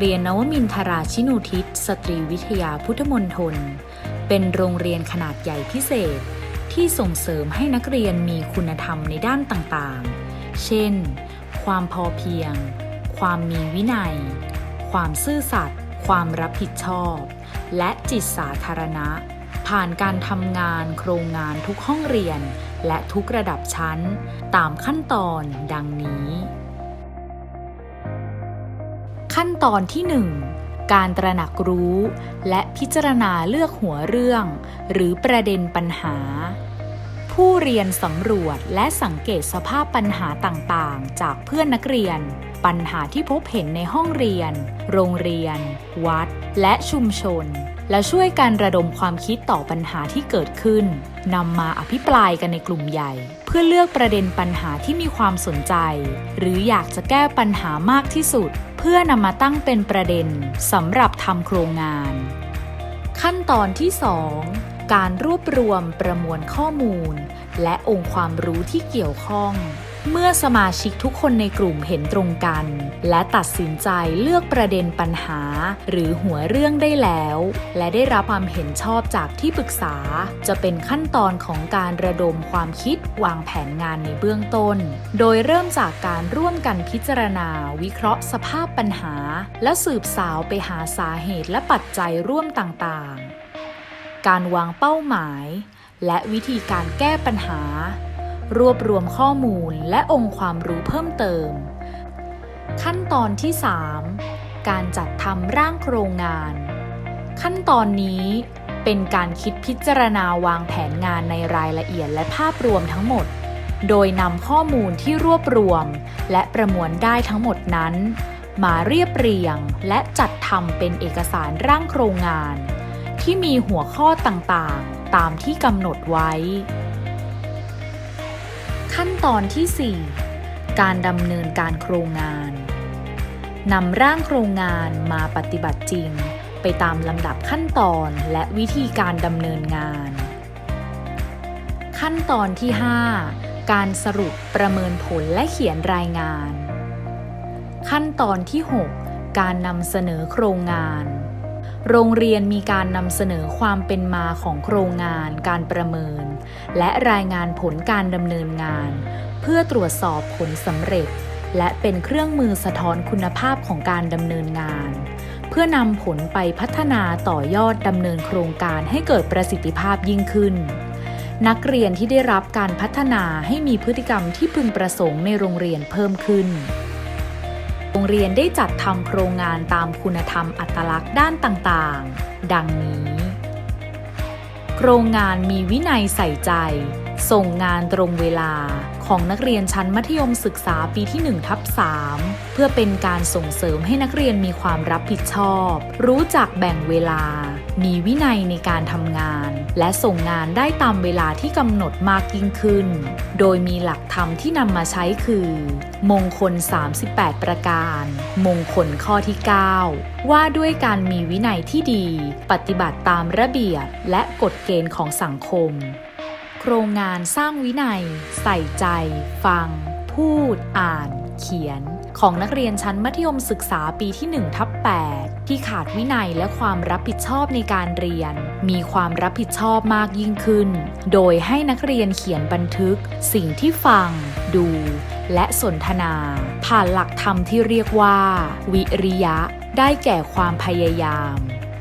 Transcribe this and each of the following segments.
เรียนนวมินทราชินูทิศสตรีวิทยาพุทธมณฑลเป็นโรงเรียนขนาดใหญ่พิเศษ ที่ส่งเสริมให้นักเรียนมีคุณธรรมในด้านต่างๆ เช่น ความพอเพียง ความมีวินัย ความซื่อสัตย์ ความรับผิดชอบ และจิตสาธารณะ ผ่านการทำงานโครงงานทุกห้องเรียน และทุกระดับชั้น ตามขั้นตอนดังนี้ ขั้นตอนที่ 1 การตระหนักรู้ และพิจารณาเลือกหัวเรื่อง หรือประเด็นปัญหา ผู้เรียนสำรวจและสังเกตสภาพปัญหาต่างๆ จากเพื่อนนักเรียน ปัญหาที่พบเห็นในห้องเรียน โรงเรียน วัด และชุมชน และช่วยกันระดมความคิดต่อปัญหาที่เกิดขึ้นนำมาอภิปรายกันในกลุ่มใหญ่ เพื่อเลือกประเด็นปัญหาที่มีความสนใจ หรืออยากจะแก้ปัญหามากที่สุด เพื่อนำมาตั้งเป็นประเด็นสำหรับทำโครงงาน ขั้นตอนที่ 2 การรวบรวมประมวลข้อมูล และองค์ความรู้ที่เกี่ยวข้อง เมื่อสมาชิกทุกคนในกลุ่มเห็นตรงกัน และตัดสินใจเลือกประเด็นปัญหา หรือหัวเรื่องได้แล้ว และได้รับความเห็นชอบจากที่ปรึกษา จะเป็นขั้นตอนของการระดมความคิดวางแผนงานในเบื้องต้น โดยเริ่มจากการร่วมกันพิจารณา วิเคราะห์สภาพปัญหา และสืบสาวไปหาสาเหตุและปัจจัยร่วมต่างๆ การวางเป้าหมาย และวิธีการแก้ปัญหา รวบรวมข้อมูลและองค์ความรู้เพิ่มเติม ขั้นตอนที่ 3 การจัดทำร่างโครงงาน ขั้นตอนนี้เป็นการคิดพิจารณาวางแผนงานในรายละเอียดและภาพรวมทั้งหมด โดยนำข้อมูลที่รวบรวม และประมวลได้ทั้งหมดนั้น มาเรียบเรียงและจัดทำเป็นเอกสารร่างโครงงาน ที่มีหัวข้อต่างๆ ตามที่กำหนดไว้ ขั้นตอนที่ 4 การดำเนินการโครงงานนำร่างโครงงานมาปฏิบัติจริง ไปตามลำดับขั้นตอนและวิธีการดำเนินงาน ขั้นตอนที่ 5 การสรุปประเมินผลและเขียนรายงาน ขั้นตอนที่ 6 การนำเสนอโครงงาน โรงเรียนมีการนำเสนอความเป็นมาของโครงงาน การประเมิน และรายงานผลการดำเนินงาน เพื่อตรวจสอบผลสำเร็จ และเป็นเครื่องมือสะท้อนคุณภาพของการดำเนินงาน เพื่อนำผลไปพัฒนาต่อยอดดำเนินโครงการให้เกิดประสิทธิภาพยิ่งขึ้น นักเรียนที่ได้รับการพัฒนาให้มีพฤติกรรมที่พึงประสงค์ในโรงเรียนเพิ่มขึ้น โรงเรียนได้จัดทำโครงงานตามคุณธรรมอัตลักษณ์ด้านต่างๆ ดังนี้ โครงงานมีวินัยใส่ใจ ส่งงานตรงเวลาของนักเรียนชั้นมัธยมศึกษาปีที่1ทับ3เพื่อเป็นการส่งเสริมให้นักเรียนมีความรับผิดชอบ รู้จักแบ่งเวลา มีวินัยในการทำงาน และส่งงานได้ตามเวลาที่กำหนดมากยิ่งขึ้น โดยมีหลักธรรมที่นำมาใช้คือ มงคล 38 ประการ มงคลข้อที่ 9 ว่าด้วยการมีวินัยที่ดี ปฏิบัติตามระเบียบ และกฎเกณฑ์ของสังคม โครงงานสร้างวินัย ใส่ใจ ฟัง พูด อ่าน เขียน ของนักเรียนชั้นมัธยมศึกษาปีที่1ทับ8ที่ขาดวินัยและความรับผิดชอบในการเรียน มีความรับผิดชอบมากยิ่งขึ้น โดยให้นักเรียนเขียนบันทึก สิ่งที่ฟัง ดู และสนทนา ผ่านหลักธรรมที่เรียกว่า วิริยะ ได้แก่ความพยายาม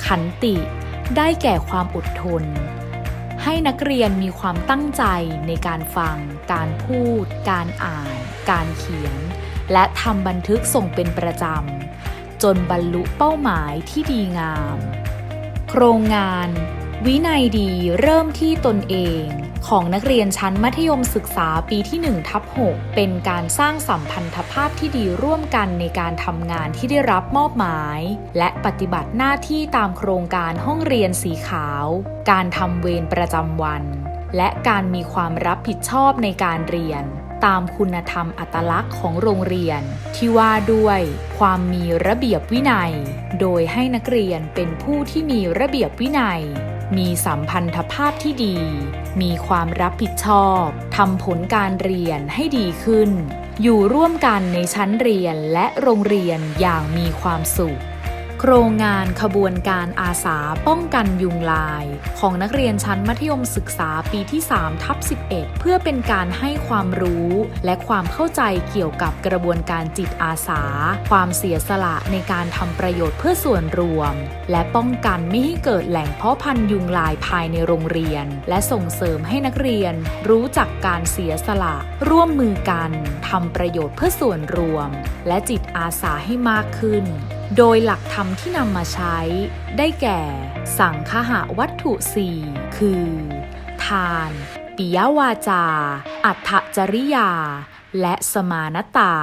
ขันติ ได้แก่ความอดทนให้นักเรียนมีความตั้งใจในการฟัง การพูด การอ่าน การเขียน และทำบันทึกส่งเป็นประจำ จนบรรลุเป้าหมายที่ดีงาม โครงงาน วินัยดีเริ่มที่ตนเอง ของนักเรียนชั้นมัธยมศึกษาปีที่1ทับ6เป็นการสร้างสัมพันธภาพที่ดีร่วมกันในการทำงานที่ได้รับมอบหมาย และปฏิบัติหน้าที่ตามโครงการห้องเรียนสีขาว การทำเวรประจำวัน และการมีความรับผิดชอบในการเรียน ตามคุณธรรมอัตลักษณ์ของโรงเรียน ที่ว่าด้วยความมีระเบียบวินัย โดยให้นักเรียนเป็นผู้ที่มีระเบียบวินัย มีสัมพันธภาพที่ดี มีความรับผิดชอบทำผลการเรียนให้ดีขึ้น อยู่ร่วมกันในชั้นเรียนและโรงเรียนอย่างมีความสุข โครงงานขบวนการอาสาป้องกันยุงลาย ของนักเรียนชั้นมัธยมศึกษาปีที่3ทับ11 เพื่อเป็นการให้ความรู้ และความเข้าใจเกี่ยวกับกระบวนการจิตอาสา ความเสียสละในการทำประโยชน์เพื่อส่วนรวม และป้องกันไม่ให้เกิดแหล่งเพาะพันธุ์ยุงลายภายในโรงเรียน และส่งเสริมให้นักเรียน รู้จักการเสียสละ ร่วมมือกันทำประโยชน์เพื่อส่วนรวม และจิตอาสาให้มากขึ้น โดยหลักธรรมที่นำมาใช้ ได้แก่ สังคหะวัตถุสี่คือ ทาน ปิยวาจา อัตถจริยา และสมานตา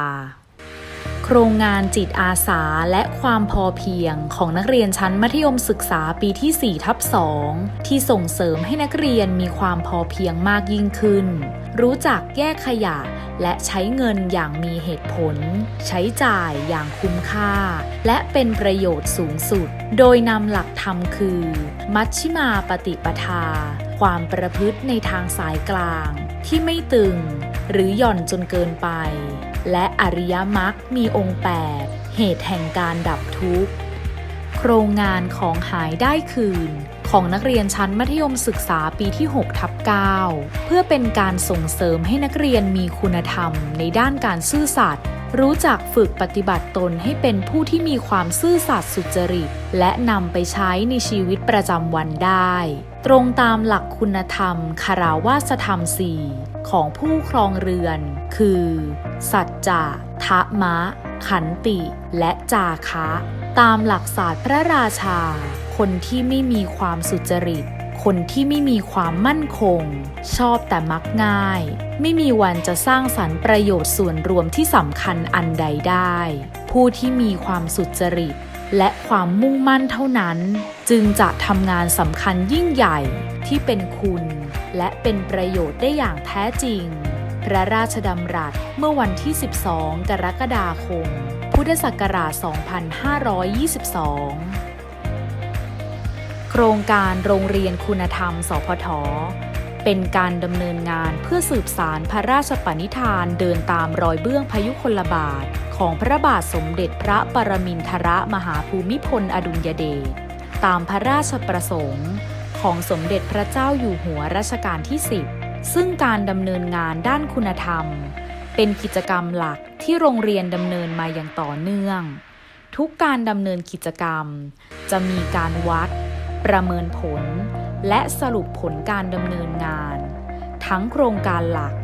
โครงงานจิตอาสาและความพอเพียงของนักเรียนชั้นมัธยมศึกษาปีที่ 4 ทับ 2 ที่ส่งเสริมให้นักเรียนมีความพอเพียงมากยิ่งขึ้น รู้จักแยกขยะและใช้เงินอย่างมีเหตุผล ใช้จ่ายอย่างคุ้มค่า และเป็นประโยชน์สูงสุด โดยนำหลักธรรมคือ มัชชิมาปฏิปทา ความประพฤติในทางสายกลาง ที่ไม่ตึง หรือหย่อนจนเกินไป และอริยมรรคมีองค์ 8 เหตุแห่งการดับทุกข์ โครงงานของหายได้คืน ของนักเรียนชั้นมัธยมศึกษาปีที่6ทับ9เพื่อเป็นการส่งเสริมให้นักเรียนมีคุณธรรมในด้านการซื่อสัตย์ รู้จักฝึกปฏิบัติตนให้เป็นผู้ที่มีความซื่อสัตย์สุจริต และนำไปใช้ในชีวิตประจำวันได้ ตรงตามหลักคุณธรรมคาราวาสธรรมสี่ของผู้ครองเรือน คือ สัจจะทะมะ ขันติ และจาคะ ตามหลักศาสตร์พระราชา คนที่ไม่มีความสุจริต คนที่ไม่มีความมั่นคง ชอบแต่มักง่าย ไม่มีวันจะสร้างสรรค์ประโยชน์ส่วนรวมที่สำคัญอันใดได้ ผู้ที่มีความสุจริต และความมุ่งมั่นเท่านั้น จึงจะทำงานสำคัญยิ่งใหญ่ที่เป็นคุณ และเป็นประโยชน์ได้อย่างแท้จริง พระราชดำรัสเมื่อวันที่ 12 กรกฎาคม พุทธศักราช 2522 โครงการโรงเรียนคุณธรรม สพท เป็นการดำเนินงานเพื่อสืบสารพระราชปณิธานเดินตามรอยเบื้องพยุคลบาท ของพระบาทสมเด็จพระปรมินทรมหาภูมิพลอดุลยเดชตามพระราชประสงค์ ของสมเด็จพระเจ้าอยู่หัวรัชกาลที่ 10 ซึ่งการดำเนินงานด้านคุณธรรม เป็นกิจกรรมหลักที่โรงเรียนดำเนินมาอย่างต่อเนื่อง ทุกการดำเนินกิจกรรม จะมีการวัด ประเมินผล และสรุปผลการดำเนินงาน ทั้งโครงการหลัก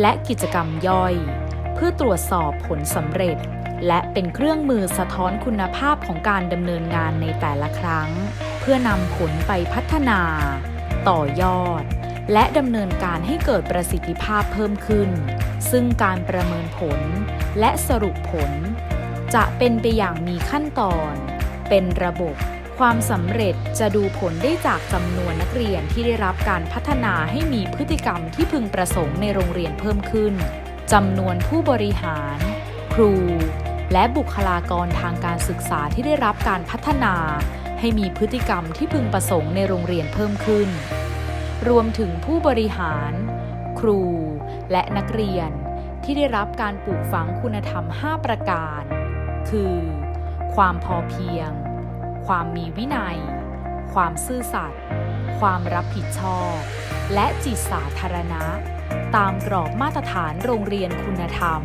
และกิจกรรมย่อย เพื่อตรวจสอบผลสำเร็จ และเป็นเครื่องมือสะท้อนคุณภาพของการดำเนินงานในแต่ละครั้ง เพื่อนำผลไปพัฒนา ต่อยอด และดำเนินการให้เกิดประสิทธิภาพเพิ่มขึ้น ซึ่งการประเมินผลและสรุปผล จะเป็นไปอย่างมีขั้นตอน เป็นระบบ ความสำเร็จจะดูผลได้จากจำนวนนักเรียนที่ได้รับการพัฒนาให้มีพฤติกรรมที่พึงประสงค์ในโรงเรียนเพิ่มขึ้นจำนวนผู้บริหาร ครู และบุคลากรทางการศึกษาที่ได้รับการพัฒนา ให้มีพฤติกรรมที่พึงประสงค์ในโรงเรียนเพิ่มขึ้น รวมถึงผู้บริหาร ครู และนักเรียนที่ได้รับการปลูกฝังคุณธรรม 5 ประการ คือ ความพอเพียง ความมีวินัย ความซื่อสัตย์ ความรับผิดชอบ และจิตสาธารณะ ตามกรอบมาตรฐานโรงเรียนคุณธรรม